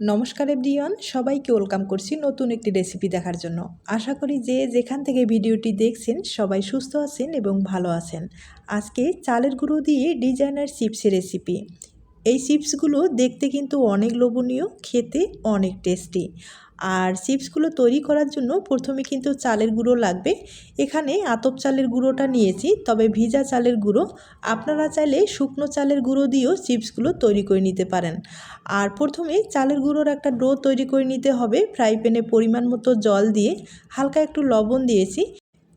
নমস্কার এভরিওয়ান, সবাইকে ওয়েলকাম করছি নতুন একটি রেসিপি দেখার জন্য। আশা করি যে যেখান থেকে ভিডিওটি দেখছেন, সবাই সুস্থ আছেন এবং ভালো আছেন। আজকে চালের গুঁড়ো দিয়ে ডিজাইনার চিপসের রেসিপি। এই চিপসগুলো দেখতে কিন্তু অনেক লোভনীয়, খেতে অনেক টেস্টি। আর চিপসগুলো তৈরি করার জন্য প্রথমে কিন্তু চালের গুঁড়ো লাগবে। এখানে আতপ চালের গুঁড়োটা নিয়েছি, তবে ভিজা চালের গুঁড়ো। আপনারা চাইলে শুকনো চালের গুঁড়ো দিয়েও চিপসগুলো তৈরি করে নিতে পারেন। আর প্রথমে চালের গুঁড়োর একটা ডো তৈরি করে নিতে হবে, ফ্রাই প্যানে পরিমাণ মতো জল দিয়ে হালকা একটু লবণ দিয়েছি।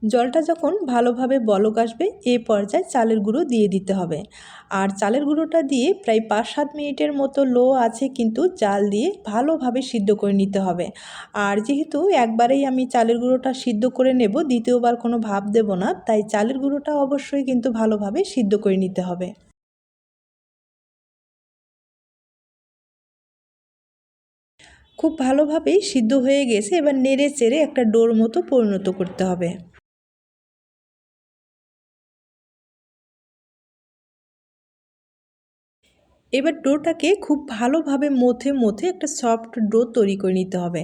জলটা যখন ভালোভাবে বলক আসবে, এ পর্যায়ে চালের গুঁড়ো দিয়ে দিতে হবে। আর চালের গুঁড়োটা দিয়ে প্রায় পাঁচ সাত মিনিটের মতো লো আছে কিন্তু চাল দিয়ে ভালোভাবে সিদ্ধ করে নিতে হবে। আর যেহেতু একবারেই আমি চালের গুঁড়োটা সিদ্ধ করে নেব, দ্বিতীয়বার কোনো ভাব দেব না, তাই চালের গুঁড়োটা অবশ্যই কিন্তু ভালোভাবে সিদ্ধ করে নিতে হবে। খুব ভালোভাবেই সিদ্ধ হয়ে গেছে, এবার নেড়ে চেড়ে একটা ডোর মতো পরিণত করতে হবে। এবার ডোটাকে খুব ভালোভাবে মথে মথে একটা সফট ডো তৈরি করে নিতে হবে।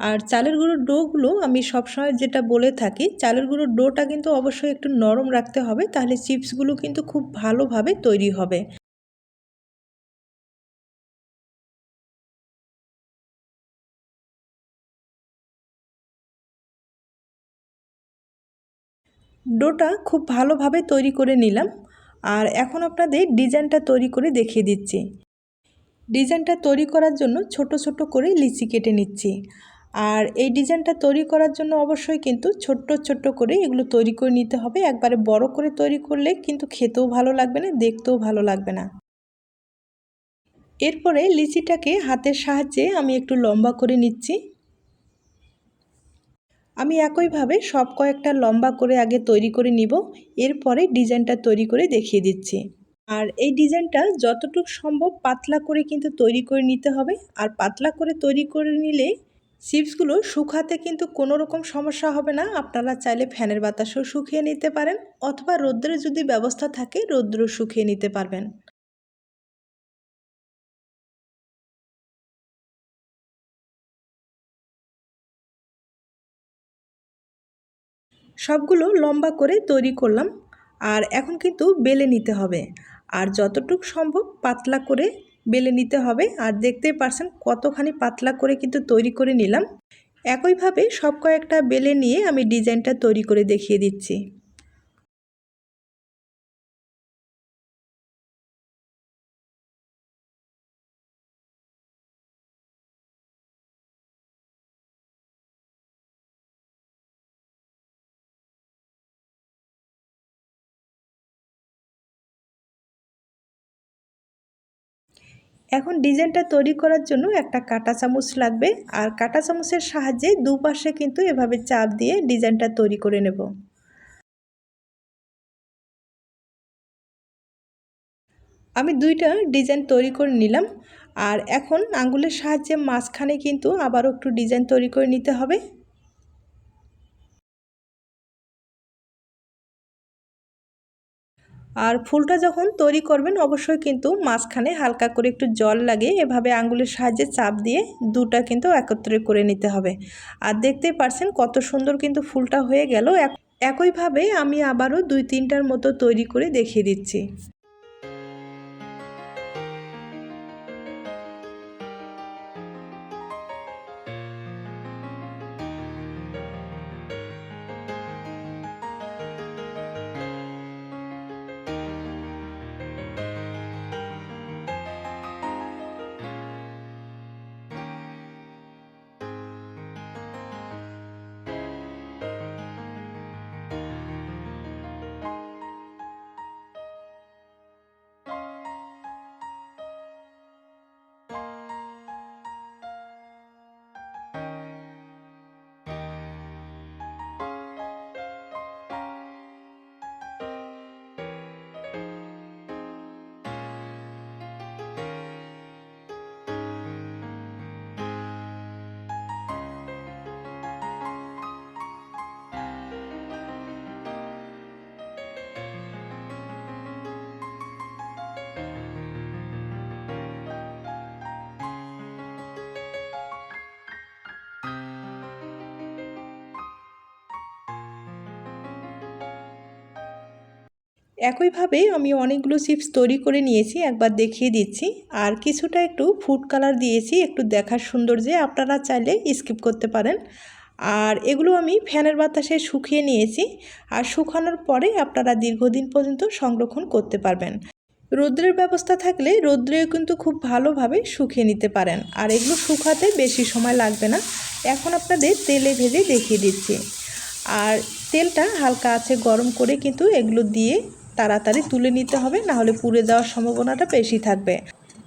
আর চালের গুঁড়োর ডোগুলো আমি সবসময় যেটা বলে থাকি, চালের গুঁড়োর ডোটা কিন্তু অবশ্যই একটু নরম রাখতে হবে, তাহলে চিপসগুলো কিন্তু খুব ভালোভাবে তৈরি হবে। ডোটা খুব ভালোভাবে তৈরি করে নিলাম। আর এখন আপনাদের ডিজাইনটা তৈরি করে দেখিয়ে দিচ্ছি। ডিজাইনটা তৈরি করার জন্য ছোট ছোট করে লিচি কেটে নিচ্ছি। আর এই ডিজাইনটা তৈরি করার জন্য অবশ্যই কিন্তু ছোট্ট ছোট্ট করে এগুলো তৈরি করে নিতে হবে। একবারে বড় করে তৈরি করলে কিন্তু খেতেও ভালো লাগবে না, দেখতেও ভালো লাগবে না। এরপরে লিচিটাকে হাতের সাহায্যে আমি একটু লম্বা করে নিচ্ছি। আমি একইভাবে সব কয়েকটা লম্বা করে আগে তৈরি করে নিব, এরপরে ডিজাইনটা তৈরি করে দেখিয়ে দিচ্ছি। আর এই ডিজাইনটা যতটুকু সম্ভব পাতলা করে কিন্তু তৈরি করে নিতে হবে, আর পাতলা করে তৈরি করে নিলে চিপসগুলো শুকাতে কিন্তু কোনো রকম সমস্যা হবে না, আপনারা চাইলে ফ্যানের বাতাসও শুকিয়ে নিতে পারেন, অথবা রৌদ্রের যদি ব্যবস্থা থাকে রৌদ্র শুকিয়ে নিতে পারবেন। সবগুলো লম্বা করে তৈরি করলাম আর এখন কিন্তু বেলে নিতে হবে। আর যতটুক সম্ভব পাতলা করে বেলে নিতে হবে। আর দেখতেই পারছেন কতখানি পাতলা করে কিন্তু তৈরি করে নিলাম। একইভাবে সব কয়েকটা বেলে নিয়ে আমি ডিজাইনটা তৈরি করে দেখিয়ে দিচ্ছি। এখন ডিজাইনটা তৈরি করার জন্য একটা কাটা চামচ লাগবে আর কাটা চামচের সাহায্যে দুপাশে কিন্তু এভাবে চাপ দিয়ে ডিজাইনটা তৈরি করে নেব। আমি দুইটা ডিজাইন তৈরি করে নিলাম আর এখন আঙ্গুলের সাহায্যে মাঝখানে কিন্তু আবারও একটু ডিজাইন তৈরি করে নিতে হবে। আর ফুলটা যখন তৈরি করবেন, অবশ্যই কিন্তু মাঝখানে হালকা করে একটু জল লাগে এভাবে আঙ্গুলের সাহায্যে চাপ দিয়ে দুটা কিন্তু একত্রে করে নিতে হবে। আর দেখতে পারছেন কত সুন্দর কিন্তু ফুলটা হয়ে গেল। একইভাবে আমি আবারও দুই তিনটার মতো তৈরি করে দেখিয়ে দিচ্ছি। একইভাবে আমি অনেকগুলো চিপস তৈরি করে নিয়েছি, একবার দেখিয়ে দিচ্ছি। আর কিছুটা একটু ফুড কালার দিয়েছি, একটু দেখার সৌন্দর্যে আপনারা চাইলে স্কিপ করতে পারেন। আর এগুলো আমি ফ্যানের বাতাসে শুকিয়ে নিয়েছি, আর শুকানোর পরে আপনারা দীর্ঘদিন পর্যন্ত সংরক্ষণ করতে পারবেন। রৌদ্রের ব্যবস্থা থাকলে রৌদ্রেও কিন্তু খুব ভালোভাবে শুকিয়ে নিতে পারেন। আর এগুলো শুকাতে বেশি সময় লাগবে না। এখন আপনাদের তেলে ভেজে দেখিয়ে দিচ্ছি। আর তেলটা হালকা আছে গরম করে কিন্তু এগুলো দিয়ে তাড়াতাড়ি তুলে নিতে হবে না হলে পুড়ে যাওয়ার সম্ভাবনাটা বেশি থাকবে।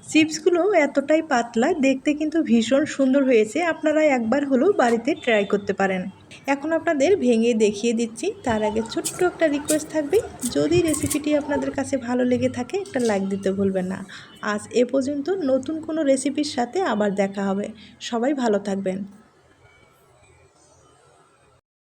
চিপসগুলো এতটাই পাতলা, দেখতে কিন্তু ভীষণ সুন্দর হয়েছে। আপনারা একবার হলেও বাড়িতে ট্রাই করতে পারেন। এখন আপনাদের ভেঙে দেখিয়ে দিচ্ছি। তার আগে ছোট্ট একটা রিকোয়েস্ট থাকবে। যদি রেসিপিটি আপনাদের কাছে ভালো লেগে থাকে, একটা লাইক দিতে ভুলবেন না। আজ এ পর্যন্ত নতুন কোনো রেসিপির সাথে আবার দেখা হবে। সবাই ভালো থাকবেন।